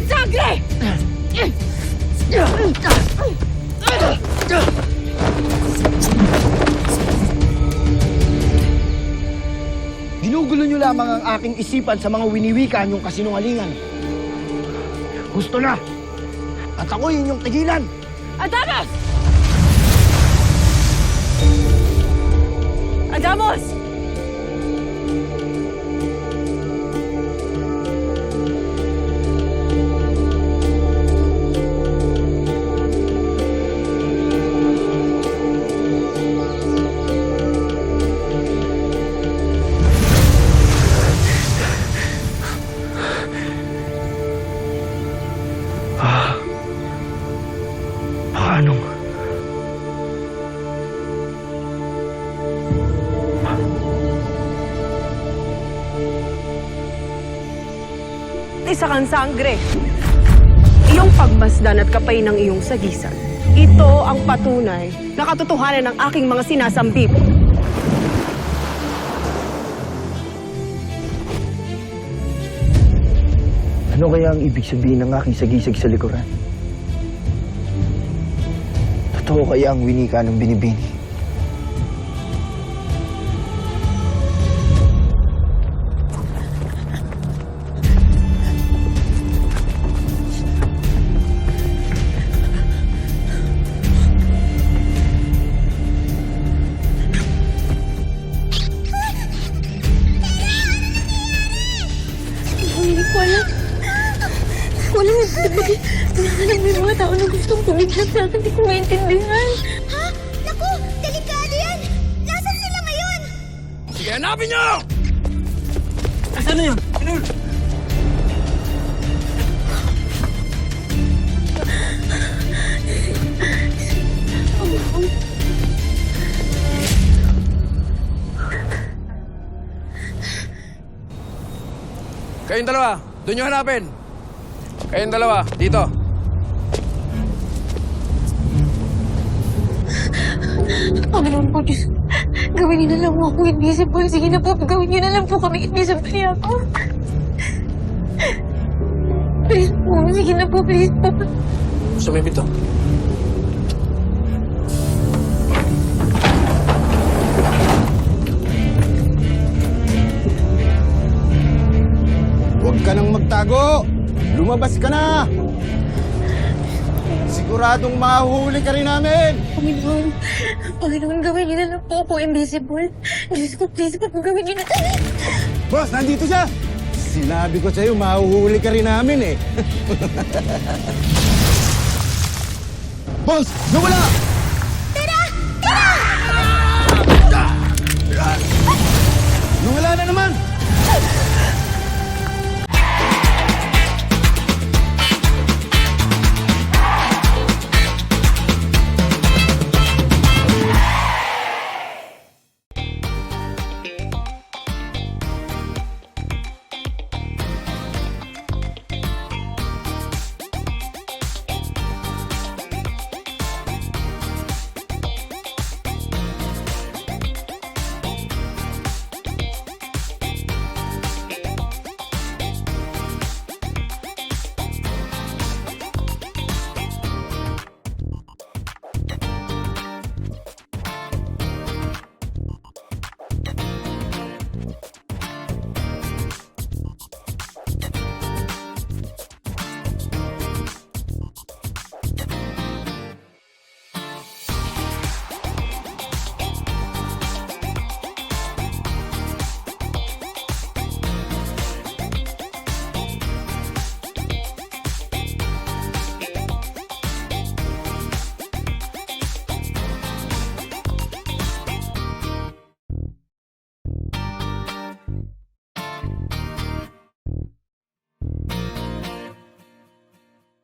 Sangre! Ginugulo nyo lamang ang aking isipan sa mga winiwika niyong kasinungalingan. Gusto na! At ako inyong tigilan! Adamos! Adamos! Isa kang sangre. Iyong pagmasdan at kapay ng iyong sagisan. Ito ang patunay na katotohanan ng aking mga sinasambib. Ano kaya ang ibig sabihin ng aking sagisag sa likuran? Totoo kaya ang winika ng binibini? Wala na bakit wala may mga tao na gustong tumignan sa akin. Hindi ko maintindihan. Ha? Naku! Delikado yan! Nasaan sila ngayon? Sige, hanapin niyo! Kayong dalawa, doon nyo hanapin. Kayong dalawa, dito. Panginoon po Diyos, gawin niyo na lang po ako invisible. Sige na po, gawin niyo na lang po kami invisible ako. Please po, sige na po, please po. Sumipit to. Ka nang magtago! Lumabas ka na! Siguradong mahuhuli ka rin namin! Panginoon, Panginoon, gawin niyo na lang po ako invisible. Diyos ko, please po, gawin niyo na. Boss, nandito siya! Sinabi ko sa'yo, mahuhuli ka rin namin eh. Boss, nawala! Nawala na naman!